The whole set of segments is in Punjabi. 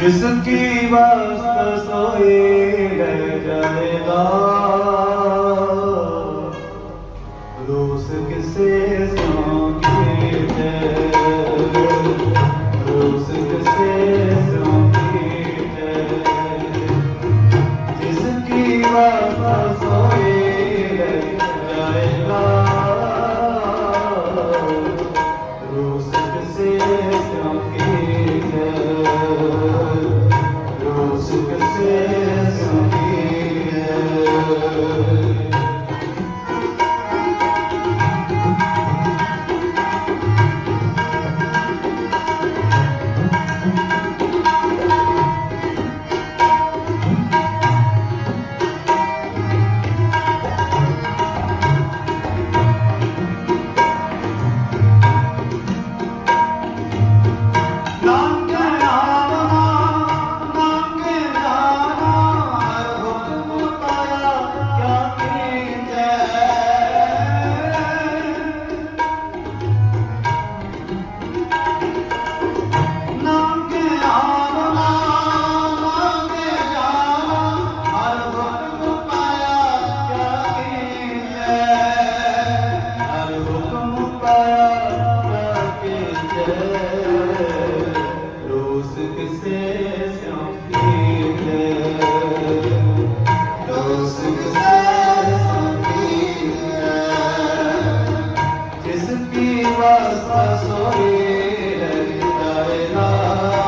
ਜਿਸ ਕੀ ਵਾਸਤ ਸੋਏ ਲੈ ਜਾਏਗਾ ਰੋਸ ਕਿਸੇ ਸੌਂ ਕੇ ਤੇ ਰੋਸ ਕਿਸੇ ਸੌਂ ਕੇ ਤੇ ਜਿਸ ਕੀ ਵਾਸਤ Hare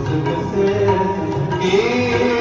você. Percebe que